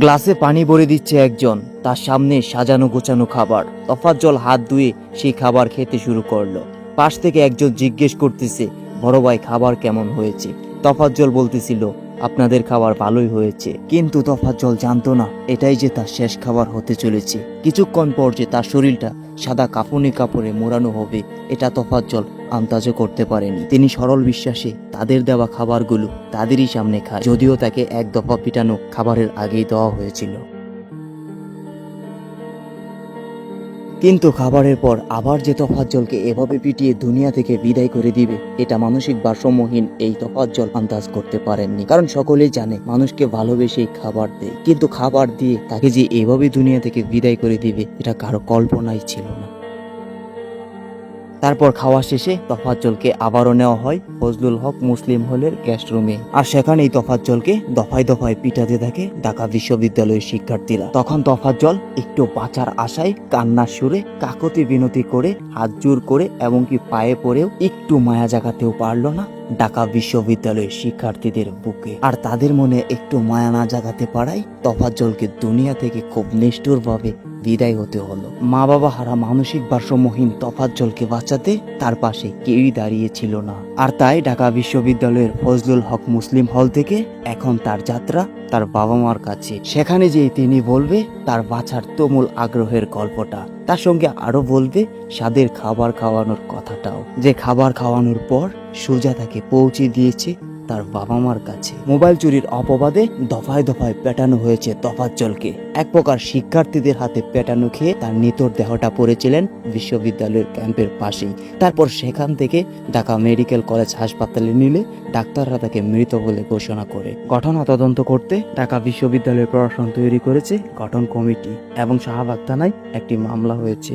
গ্লাসে পানি ভরে দিচ্ছে একজন। তার সামনে সাজানো গোছানো খাবার। তফাজ্জল হাত ধুয়ে সেই খাবার খেতে শুরু করল। পাশ থেকে একজন জিজ্ঞেস করতেছে, বড় ভাই, খাবার কেমন হয়েছে? তফাজ্জল বলতেছিল আপনাদের খাবার ভালোই হয়েছে, কিন্তু তফাজ্জল জানতো না। এটাই যে তার শেষ খাবার হতে চলেছে। কিছুক্ষণ পর যে তার শরীরটা সাদা কাফনি কাপড়ে মোড়ানো হবে, এটা তফাজ্জল আন্দাজও করতে পারেনি। তিনি সরল বিশ্বাসে তাদের দেওয়া খাবারগুলো তাদেরই সামনে খায়, যদিও তাকে এক দফা পিটানো খাবারের আগেই দেওয়া হয়েছিল। কিন্তু খাবারের পর আবার যে তফাজ্জলকে এভাবে পিটিয়ে দুনিয়া থেকে বিদায় করে দিবে, এটা মানসিক ভারসাম্যহীন এই তফাজ্জল আন্দাজ করতে পারেননি। কারণ সকলেই জানে, মানুষকে ভালোবেসে খাবার দেয়। কিন্তু খাবার দিয়ে তাকে যে এভাবে দুনিয়া থেকে বিদায় করে দিবে, এটা কারও কল্পনাই ছিল না। তারপর খাওয়া শেষে তফাজ্জলকে আবারও নেওয়া হয় ফজলুল হক মুসলিম হলের গেস্ট রুমে আর সেখানে এই তফাজ্জলকে দফায় দফায় পিটাতে থাকে ঢাকা বিশ্ববিদ্যালয়ের শিক্ষার্থীরা। তখন তফাজ্জল একটু বাঁচার আশায় কান্নার সুরে কাকতি বিনতি করে হাত জোর করে এমনকি পায়ে পড়েও একটু মায়া জাগাতেও পারল না। ঢাকা বিশ্ববিদ্যালয়ের শিক্ষার্থীদের বুকে। আর তাদের মনে একটু মায়া না জাগাতে পারায় তফাজ্জলকে দুনিয়া থেকে খুব নিষ্ঠুরভাবে বিদায় হতে হলো। মা বাবা হারা মানসিক ভারসাম্যহীন তফাজ্জলকে বাঁচাতে তার পাশে কেউই দাঁড়িয়ে ছিল না। আর তাই ঢাকা বিশ্ববিদ্যালয়ের ফজলুল হক মুসলিম হল থেকে এখন তার যাত্রা তার বাবা মার কাছে। সেখানে যেয়ে তিনি বলবে, তার বাঁচার তুমুল আগ্রহের গল্পটা। তার সঙ্গে আরও বলবে স্বাদের খাবার খাওয়ানোর কথাটাও। যে খাবার খাওয়ানোর পর সোজা তাকে পৌঁছে দিয়েছে তার বাবা মার কাছে। মোবাইল চুরির অপবাদে দফায় দফায় পেটানো হয়েছে তফাজ্জলকে এক প্রকার শিক্ষার্থীদের হাতে পেটানো খেয়ে তার নিতর দেহটা পড়েছিলেন বিশ্ববিদ্যালয়ের ক্যাম্পের পাশেই। তারপর সেখান থেকে ঢাকা মেডিকেল কলেজ হাসপাতালে নিলে ডাক্তাররা তাকে মৃত বলে ঘোষণা করে। ঘটনা তদন্ত করতে ঢাকা বিশ্ববিদ্যালয়ের প্রশাসন তৈরি করেছে গঠন কমিটি এবং শাহবাগ থানায় একটি মামলা হয়েছে।